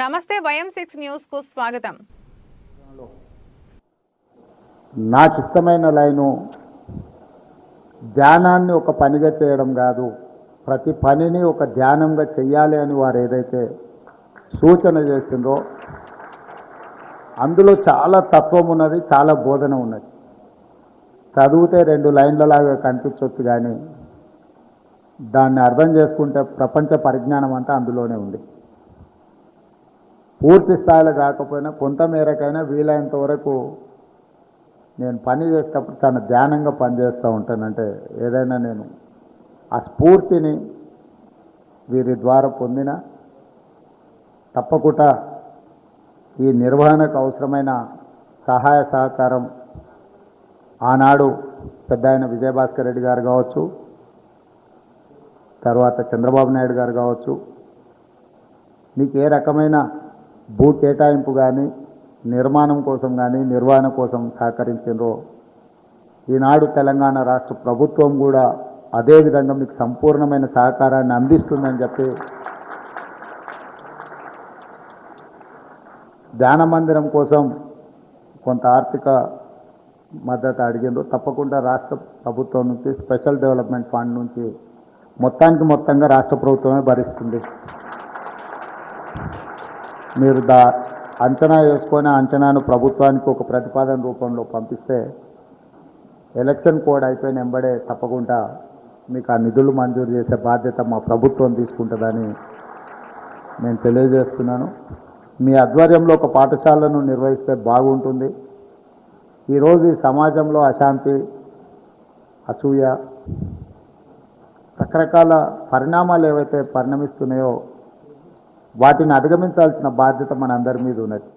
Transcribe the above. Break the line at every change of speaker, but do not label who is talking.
నమస్తే వయం సిక్స్ న్యూస్కు స్వాగతం.
నాకు ఇష్టమైన లైను ధ్యానాన్ని ఒక పనిగా చేయడం కాదు ప్రతి పనిని ఒక ధ్యానంగా చెయ్యాలి అని వారు ఏదైతే సూచన చేసిందో అందులో చాలా తత్వం ఉన్నది చాలా బోధన ఉన్నది. చదివితే రెండు లైన్లలాగా కనిపించవచ్చు కానీ దాన్ని అర్థం చేసుకుంటే ప్రపంచ పరిజ్ఞానం అంతా అందులోనే ఉంది. పూర్తి స్థాయిలో కాకపోయినా కొంత మేరకైనా వీలైనంత వరకు నేను పని చేసేటప్పుడు చాలా ధ్యానంగా పనిచేస్తూ ఉంటానంటే ఏదైనా నేను ఆ స్ఫూర్తిని వీరి ద్వారా పొందిన తప్పకుండా ఈ నిర్వహణకు అవసరమైన సహాయ సహకారం ఆనాడు పెద్ద ఆయన విజయభాస్కర్ రెడ్డి గారు కావచ్చు తర్వాత చంద్రబాబు నాయుడు గారు కావచ్చు మీకు ఏ రకమైన భూ కేటాయింపు కానీ నిర్మాణం కోసం కానీ నిర్వహణ కోసం సహకరించారో ఈనాడు తెలంగాణ రాష్ట్ర ప్రభుత్వం కూడా అదే విధంగా మీకు సంపూర్ణమైన సహకారాన్ని అందిస్తుందని చెప్పి ధ్యాన మందిరం కోసం కొంత ఆర్థిక మద్దతు అడిగిండ్రు తప్పకుండా రాష్ట్ర ప్రభుత్వం నుంచి స్పెషల్ డెవలప్మెంట్ ఫండ్ నుంచి మొత్తానికి మొత్తంగా రాష్ట్ర ప్రభుత్వమే భరిస్తుంది. మీరు దా అంచనా వేసుకొని అంచనాను ప్రభుత్వానికి ఒక ప్రతిపాదన రూపంలో పంపిస్తే ఎలక్షన్ కోడ్ అయిపోయిన వెంబడే తప్పకుండా మీకు ఆ నిధులు మంజూరు చేసే బాధ్యత మా ప్రభుత్వం తీసుకుంటుందని నేను తెలియజేస్తున్నాను. మీ ఆధ్వర్యంలో ఒక పాఠశాలను నిర్వహిస్తే బాగుంటుంది. ఈరోజు ఈ సమాజంలో అశాంతి అసూయ రకరకాల పరిణామాలు ఏవైతే పరిణమిస్తున్నాయో వాటిని అధిగమించాల్సిన బాధ్యత మనందరి మీద ఉన్నది.